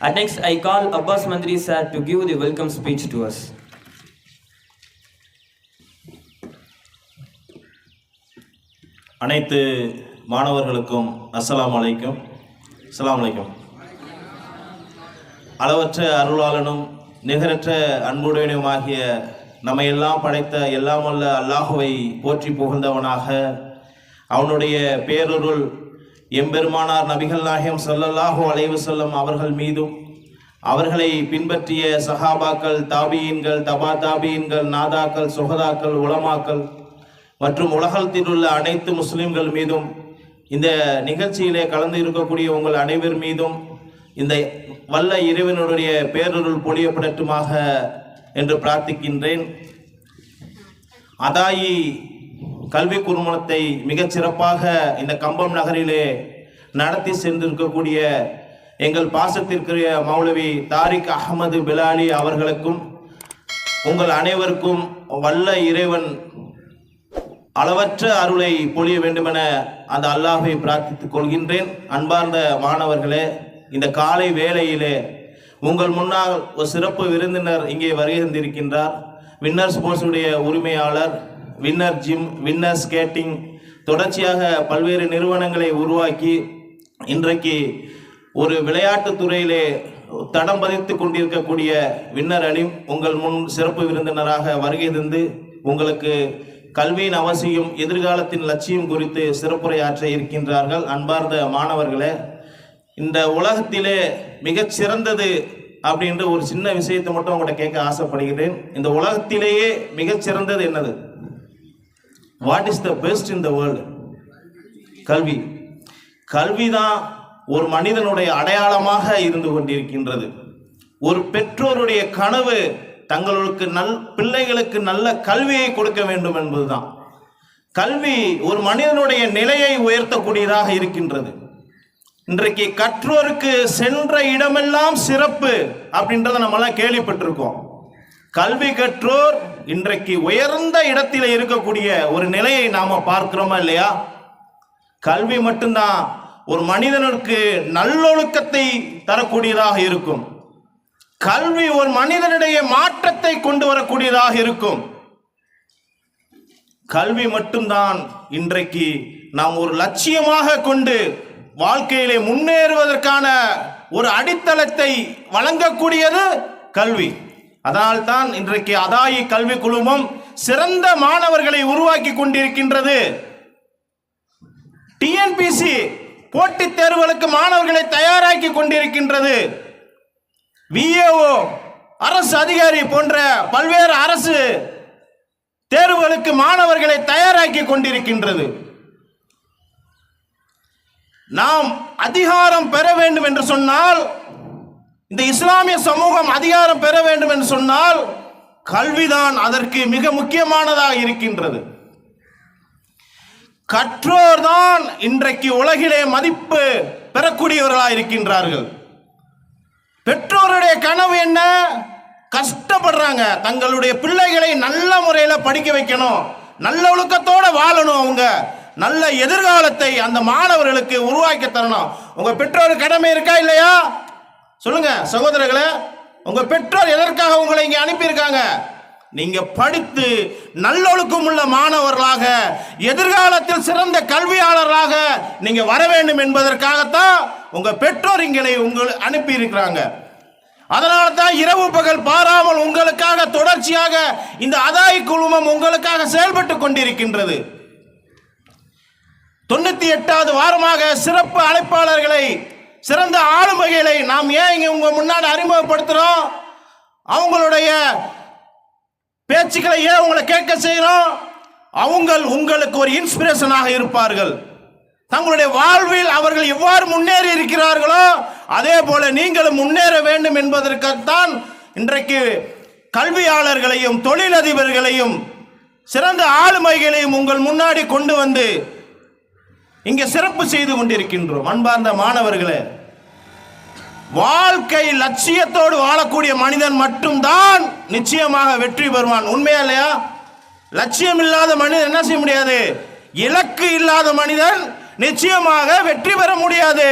And next, I call Abbas Mandri sir to give the welcome speech to us. அனைத்து மாணவர்களுக்கும் அஸ்லாம் அலைக்கும் அஸ்லாம் அலைக்கும் அளவற்ற அருளாளனும் நிகரற்ற அன்புடையனுமாகிய நம்மை எல்லாம் படைத்த எல்லாம் அல்லாஹுவை போற்றி புகழ்ந்தவனாக அவனுடைய பேரருள் எம்பெருமானார் நபிகள் நாயகம் ஸல்லல்லாஹு அலைவு செல்லும் அவர்கள் மீதும் அவர்களை பின்பற்றிய சஹாபாக்கள் தாபியின்கள் தபா தாபியீன்கள் நாதாக்கள் சுகதாக்கள் உலமாக்கள் மற்றும் உலகத்தில் உள்ள அனைத்து முஸ்லிம்கள் மீதும் இந்த நிகழ்ச்சியிலே கலந்து இருக்கக்கூடிய உங்கள் அனைவர் மீதும் இந்த வல்ல இறைவனுடைய பேரருள் பொழியப்படட்டுமாக என்று பிரார்த்திக்கின்றேன். அதாயி கல்வி குறுமணத்தை மிகச் சிறப்பாக இந்த கம்பம் நகரிலே நடத்தி சென்றிருக்கக்கூடிய எங்கள் பாசத்திற்குரிய மௌலவி தாரிக் அகமது பிலாலி அவர்களுக்கும் உங்கள் அனைவருக்கும் வல்ல இறைவன் அளவற்ற அருளை பொழிய வேண்டுமென அந்த அல்லாஹை பிரார்த்தித்துக் கொள்கின்றேன். அன்பார்ந்த மாணவர்களே இந்த காலை வேளையிலே உங்கள் முன்னால் ஒரு சிறப்பு விருந்தினர் இங்கே வருகின்றிருக்கின்றார் வின்னர் ஸ்போர்ட்ஸுடைய உரிமையாளர் வின்னர் ஜிம் வின்னர் ஸ்கேட்டிங் தொடர்ச்சியாக பல்வேறு நிறுவனங்களை உருவாக்கி இன்றைக்கு ஒரு விளையாட்டு துறையிலே தடம் பதித்து கொண்டிருக்கக்கூடிய வின்னர் அணி உங்கள் முன் சிறப்பு விருந்தினராக வருகை தந்து உங்களுக்கு கல்வியின் அவசியம் எதிர்காலத்தின் லட்சியம் குறித்து சிறப்புரையாற்ற இருக்கின்றார்கள். அன்பார்ந்த மாணவர்களே இந்த உலகத்திலே மிகச் சிறந்தது அப்படின்ற ஒரு சின்ன விஷயத்தை மட்டும் உங்கள்கிட்ட கேட்க ஆசைப்படுகிறேன். இந்த உலகத்திலேயே மிகச் சிறந்தது என்னது? What is the best in the world கல்வி. கல்விதான் ஒரு மனிதனுடைய அடையாளமாக இருந்து கொண்டிருக்கின்றது. ஒரு பெற்றோருடைய கனவு தங்களுக்கு நல் பிள்ளைகளுக்கு நல்ல கல்வியை கொடுக்க வேண்டும் என்பதுதான். கல்வி ஒரு மனிதனுடைய நிலையை உயர்த்தக்கூடியதாக இருக்கின்றது. இன்றைக்கு கற்றோருக்கு சென்ற இடமெல்லாம் சிறப்பு அப்படின்றத நம்மளாம் கேள்விப்பட்டிருக்கோம். கல்வி கற்றோர் இன்றைக்கு உயர்ந்த இடத்தில் இருக்கக்கூடிய ஒரு நிலையை நாம பார்க்கிறோமா இல்லையா? கல்வி மட்டும்தான் ஒரு மனிதனுக்கு நல்லொழுக்கத்தை தரக்கூடியதாக இருக்கும். கல்வி ஒரு மனிதனிடையே மாற்றத்தை கொண்டு வரக்கூடியதாக இருக்கும். கல்வி மட்டும்தான் இன்றைக்கு நாம் ஒரு லட்சியமாக கொண்டு வாழ்க்கையிலே முன்னேறுவதற்கான ஒரு அடித்தளத்தை வழங்கக்கூடியது கல்வி. அதனால்தான் இன்றைக்கு அதாயி கல்வி குழுமம் சிறந்த மாணவர்களை உருவாக்கி கொண்டிருக்கின்றது. டிஎன்பிசி போட்டித் தேர்வுகளுக்கு மாணவர்களை தயாராக்கி கொண்டிருக்கின்றது. விஏஓ அரசு அதிகாரி போன்ற பல்வேறு அரசு தேர்வுகளுக்கு மாணவர்களை தயாராக்கி கொண்டிருக்கின்றது. நாம் அதிகாரம் பெற வேண்டும் என்று சொன்னால் இந்த இஸ்லாமிய சமூகம் அதிகாரம் பெற வேண்டும் என்று சொன்னால் கல்விதான் அதற்கு மிக முக்கியமானதாக இருக்கின்றது. கற்றோர் தான் இன்றைக்கு உலகிலே மதிப்பு பெறக்கூடியவர்களாக இருக்கின்றார்கள். பெற்றோருடைய கனவு என்ன? கஷ்டப்படுறாங்க. தங்களுடைய பிள்ளைகளை நல்ல முறையில் படிக்க வைக்கணும். நல்ல ஒழுக்கத்தோட வாழணும் அவங்க. நல்ல எதிர்காலத்தை அந்த மாணவர்களுக்கு உருவாக்கி தரணும். உங்க பெற்றோர் கடமை இருக்கா இல்லையா? சொல்லுங்க சகோதரர்களே உங்க பெற்றோர் எதற்காக உங்களை இங்கே அனுப்பியிருக்காங்க? நீங்க படித்து நல்லொழுக்கம் உள்ள மாணவர்களாக எதிர்காலத்தில் சிறந்த கல்வியாளர்களாக நீங்க வர வேண்டும் என்பதற்காகத்தான் உங்க பெற்றோர் இங்களை உங்கள் அனுப்பி இருக்கிறாங்க அதனால தான் இரவு பகல் பாராமல் உங்களுக்காக தொடர்ச்சியாக இந்த அதாய் குழுமம் உங்களுக்காக செயல்பட்டு கொண்டிருக்கின்றது. தொண்ணூத்தி எட்டாவது வாரமாக சிறப்பு அழைப்பாளர்களை சிறந்த ஆளுமைகளை நாம் ஏன் இங்கே உங்கள் முன்னாடி அறிமுகப்படுத்துகிறோம் அவங்களுடைய பேச்சுக்களை ஏன் உங்களை கேட்க செய்கிறோம்? அவங்கள் உங்களுக்கு ஒரு இன்ஸ்பிரேஷனாக இருப்பார்கள். தங்களுடைய வாழ்வில் அவர்கள் எவ்வாறு முன்னேறி இருக்கிறார்களோ அதே போல நீங்களும் முன்னேற வேண்டும் என்பதற்குத்தான் இன்றைக்கு கல்வியாளர்களையும் தொழிலதிபர்களையும் சிறந்த ஆளுமைகளையும் உங்கள் முன்னாடி கொண்டு வந்து இங்கே சிறப்பு செய்து கொண்டிருக்கின்றோம். அன்பார்ந்த மாணவர்களே வாழ்க்கை லட்சியத்தோடு வாழக்கூடிய மனிதன் மட்டும்தான் நிச்சயமாக வெற்றி பெறுவான். உண்மையா இல்லையா? லட்சியம் இல்லாத மனிதன் என்ன செய்ய முடியாது? இலக்கு இல்லாத மனிதன் நிச்சயமாக வெற்றி பெற முடியாது.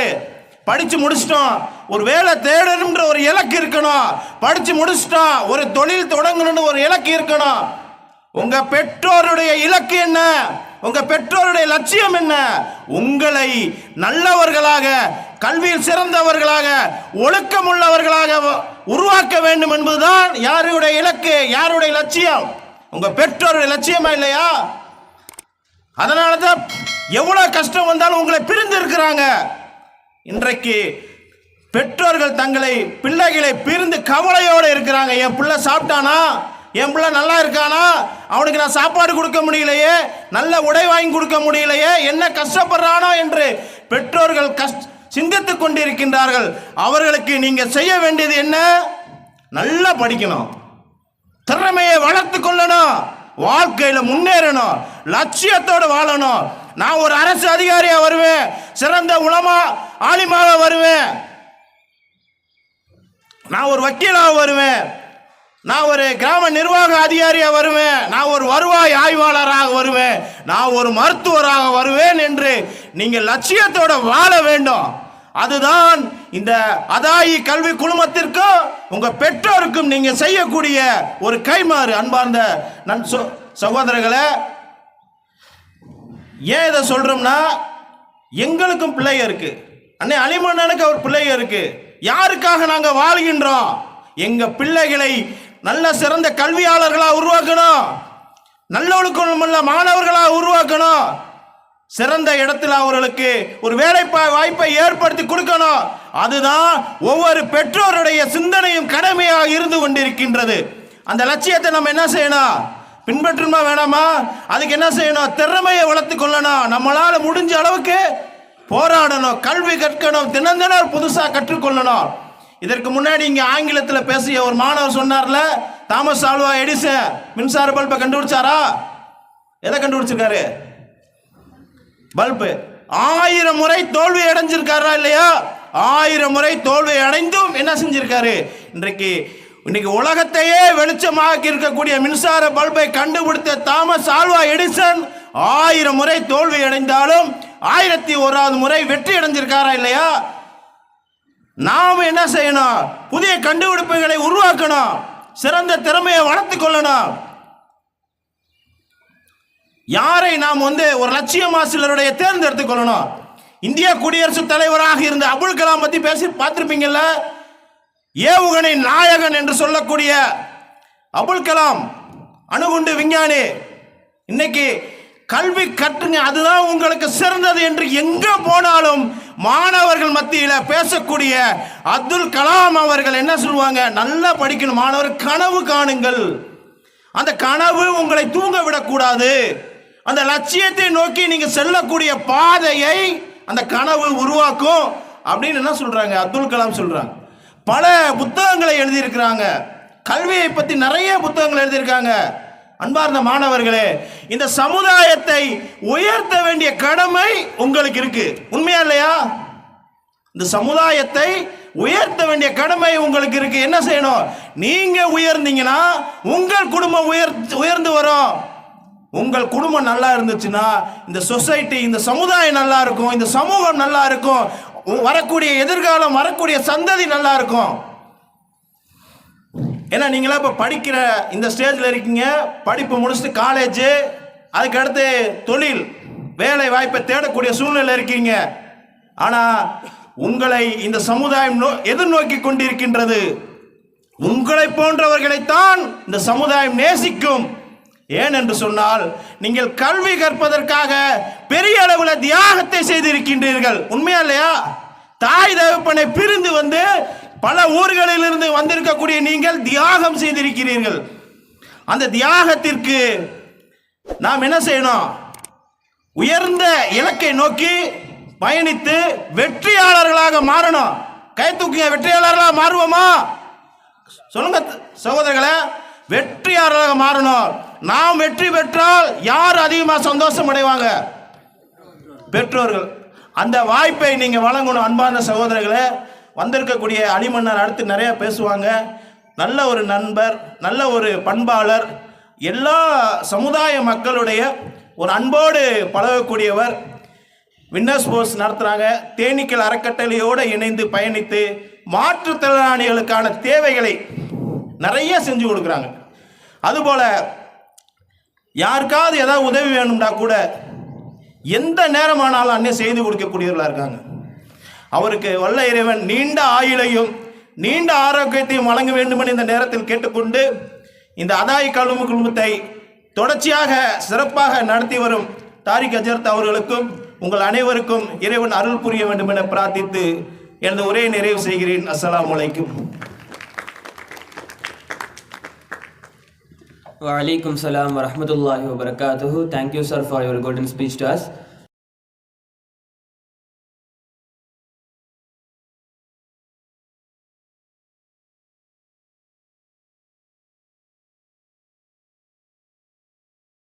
படிச்சு முடிச்சிட்டோம். ஒரு வேலை தேடணும்ன்ற ஒரு இலக்கு இருக்கணும். படிச்சு முடிச்சிட்டோம். ஒரு தொழில் தொடங்கணும்னு ஒரு இலக்கு இருக்கணும். உங்க பெற்றோருடைய இலக்கு என்ன? உங்க பெற்றோருடைய லட்சியம் என்ன? உங்களை நல்லவர்களாக கல்வியில் சிறந்தவர்களாக ஒழுக்கம் உள்ளவர்களாக உருவாக்க வேண்டும் என்பதுதான் யாருடைய இலக்கு யாருடைய லட்சியம்? உங்க பெற்றோருடைய லட்சியமா இல்லையா? அதனால தான் எவ்வளவு கஷ்டம் வந்தாலும் உங்களை பிரிந்து இருக்கிறாங்க. இன்றைக்கு பெற்றோர்கள் தங்களை பிள்ளைகளை பிரிந்து கவலையோடு இருக்கிறாங்க. என் பிள்ளை சாப்பிட்டானா? என் பிள்ளை நல்லா இருக்கானா? அவனுக்கு நான் சாப்பாடு கொடுக்க முடியலையே. நல்ல உடை வாங்கி கொடுக்க முடியலையே. என்ன கஷ்டப்படுறானோ என்று பெற்றோர்கள் கஷ்ட சிந்தித்து கொண்டிருக்கின்றார்கள். அவர்களுக்கு நீங்க செய்ய வேண்டியது என்ன? நல்லா படிக்கணும். திறமையை வளர்த்து கொள்ளணும். வாழ்க்கையில முன்னேறணும். லட்சியத்தோடு வாழணும். நான் ஒரு அரசு அதிகாரியா வருவேன். சிறந்த உலமா ஆலிமாக வருவேன். நான் ஒரு வக்கீலாக வருவேன். நான் ஒரு கிராம நிர்வாக அதிகாரியாக வருவேன். நான் ஒரு வருவாய் ஆய்வாளராக வருவேன். நான் ஒரு மருத்துவராக வருவேன் என்று நீங்கள் லட்சியத்தோட வாழ வேண்டும். அதுதான் இந்த அதாயி கல்வி குழுமத்திற்கும் உங்க பெற்றோருக்கும் நீங்க செய்யக்கூடிய ஒரு கைமாறு அன்பார்ந்த நன் சொ- சகோதரர்களை ஏன் இதை சொல்றோம்னா எங்களுக்கும் பிள்ளைங்க இருக்கு. அன்னை அலிமன்னனுக்கு ஒரு பிள்ளைங்க இருக்கு. யாருக்காக நாங்கள் வாழ்கின்றோம்? எங்க பிள்ளைகளை நல்ல சிறந்த கல்வியாளர்களா உருவாக்கணும். நல்லொழுக்கமுள்ள மாணவர்களா உருவாக்கணும். சிறந்த இடத்துல அவர்களுக்கு ஒரு வேலை வாய்ப்பை ஏற்படுத்தி கொடுக்கணும். அதுதான் ஒவ்வொரு பெற்றோருடைய சிந்தனையும் கடமையாக இருந்து கொண்டிருக்கின்றது. அந்த லட்சியத்தை நம்ம என்ன செய்யணும்? பின்பற்றணுமா வேணாமா? அதுக்கு என்ன செய்யணும்? திறமையை வளர்த்து கொள்ளணும். நம்மளால முடிஞ்ச அளவுக்கு போராடணும். கல்வி கற்கணும். தினந்தினர் புதுசாக கற்றுக்கொள்ளணும். இதற்கு முன்னாடி இங்க ஆங்கிலத்தில் பேசிய ஒரு மாணவர் சொன்னார்ல தாமஸ் ஆல்வா எடிசன் மின்சார பல்பை கண்டுபிடிச்சாரா? எதை கண்டுபிடிச்சிருக்காரு? பல்பு. ஆயிரம் முறை தோல்வி அடைஞ்சிருக்காரா இல்லையா? ஆயிரம் முறை தோல்வி அடைந்தும் என்ன செஞ்சிருக்காரு? இன்றைக்கு இன்னைக்கு உலகத்தையே வெளிச்சமாக இருக்கக்கூடிய மின்சார பல்பை கண்டுபிடித்த தாமஸ் ஆல்வா எடிசன் ஆயிரம் முறை தோல்வி அடைந்தாலும் ஆயிரத்தி ஓராவது முறை வெற்றி அடைஞ்சிருக்காரா இல்லையா? நாம் என்ன செய்யணும்? புதிய கண்டுபிடிப்புகளை உருவாக்கணும். சிறந்த திறமையை வளர்த்துக் கொள்ளணும். யாரை நாம் வந்து ஒரு லட்சியமா சிலருடைய தேர்ந்தெடுத்துக் கொள்ளணும்? இந்திய குடியரசுத் தலைவராக இருந்த அபுல் கலாம் பத்தி பேசி பார்த்திருப்பீங்கல்ல? ஏவுகணை நாயகன் என்று சொல்லக்கூடிய அபுல் கலாம் அணுகுண்டு விஞ்ஞானி. இன்னைக்கு கல்வி கற்றுங்க அதுதான் உங்களுக்கு சிறந்தது என்று எங்க போனாலும் மாணவர்கள் மத்தியில் பேசக்கூடிய அப்துல் கலாம் அவர்கள் என்ன சொல்லுவாங்க? நல்லா படிக்கணும் மாணவர் கனவு காணுங்கள். அந்த கனவு உங்களை தூங்க விடக்கூடாது. அந்த லட்சியத்தை நோக்கி நீங்க செல்லக்கூடிய பாதையை அந்த கனவு உருவாக்கும் அப்படின்னு என்ன சொல்றாங்க? அப்துல் கலாம் சொல்றாங்க. பல புத்தகங்களை எழுதியிருக்கிறாங்க. கல்வியை பத்தி நிறைய புத்தகங்கள் எழுதியிருக்காங்க. அன்பார்ந்த மாணவர்களே இந்த சமுதாயத்தை உயர்த்த வேண்டிய கடமை உங்களுக்கு இருக்கு. உண்மையா இல்லையா? இந்த சமுதாயத்தை உயர்த்த வேண்டிய கடமை உங்களுக்கு இருக்கு. என்ன செய்யணும்? நீங்க உயர்ந்தீங்கன்னா உங்கள் குடும்பம் உயர் உயர்ந்து வரும். உங்கள் குடும்பம் நல்லா இருந்துச்சுன்னா இந்த சொசைட்டி இந்த சமுதாயம் நல்லா இருக்கும். இந்த சமூகம் நல்லா இருக்கும். வரக்கூடிய எதிர்காலம் வரக்கூடிய சந்ததி நல்லா இருக்கும். ஏன்னா நீங்களாம் இப்போ படிக்கிற இந்த ஸ்டேஜில் இருக்கீங்க படிப்பு முடிச்சுட்டு காலேஜு அதுக்கடுத்து தொழில் வேலை வாய்ப்பை தேடக்கூடிய சூழ்நிலை இருக்கீங்க. ஆனால் உங்களை இந்த சமுதாயம் நோ எதிர்நோக்கி கொண்டிருக்கின்றது. உங்களை போன்றவர்களைத்தான் இந்த சமுதாயம் நேசிக்கும். ஏன் என்று சொன்னால் நீங்கள் கல்வி கற்பதற்காக பெரிய அளவில் தியாகத்தை செய்திருக்கின்றீர்கள். உண்மையா இல்லையா? தாய் தகப்பனை பிரிந்து வந்து பல ஊர்களிலிருந்து வந்திருக்கக்கூடிய நீங்கள் தியாகம் செய்திருக்கிறீர்கள். அந்த தியாகத்திற்கு நாம் என்ன செய்யணும்? உயர்ந்த இலக்கை நோக்கி பயணித்து வெற்றியாளர்களாக மாறணும். கை தூக்கிய வெற்றியாளர்களாக மாறுவோமா? சொல்லுங்க சகோதரர்களே வெற்றியாளராக மாறணும். நாம் வெற்றி பெற்றால் யார் அதிகமாக சந்தோஷம் அடைவாங்க? பெற்றோர்கள். அந்த வாய்ப்பை நீங்கள் வழங்கணும் அன்பான சகோதரர்களே. வந்திருக்கக்கூடிய அலிமன்னர் அடுத்து நிறைய பேசுவாங்க. நல்ல ஒரு நண்பர் நல்ல ஒரு பண்பாளர் எல்லா சமுதாய மக்களுடைய ஒரு அன்போடு பழகக்கூடியவர். வின்னர்ஸ் ஸ்போர்ட்ஸ் நடத்துகிறாங்க தேனீக்கள் அறக்கட்டளையோடு இணைந்து பயணித்து மாற்றுத்திறனாளிகளுக்கான தேவைகளை நிறைய செஞ்சு கொடுக்குறாங்க. அதுபோல் யாருக்காவது ஏதாவது உதவி வேணும்னா கூட எந்த நேரமானாலும் அன்னைய செய்து கொடுக்கக்கூடியவர்களாக இருக்காங்க. அவருக்கு வல்ல இறைவன் நீண்ட ஆயுளையும் நீண்ட ஆரோக்கியத்தையும் வழங்க வேண்டும் என இந்த நேரத்தில் கேட்டுக்கொண்டு இந்த அதாய் கல்வி குழுமத்தை தொடர்ச்சியாக சிறப்பாக நடத்தி வரும் தாரிக் அஜர்த் அவர்களுக்கும் உங்கள் அனைவருக்கும் இறைவன் அருள் புரிய வேண்டும் என பிரார்த்தித்து எனது உரையை நிறைவு செய்கிறேன் அஸ்லாம் அலைக்கும் Wa alaikum salam wa rahmatullahi wa barakatuhu. Thank you, sir, for your golden speech to us.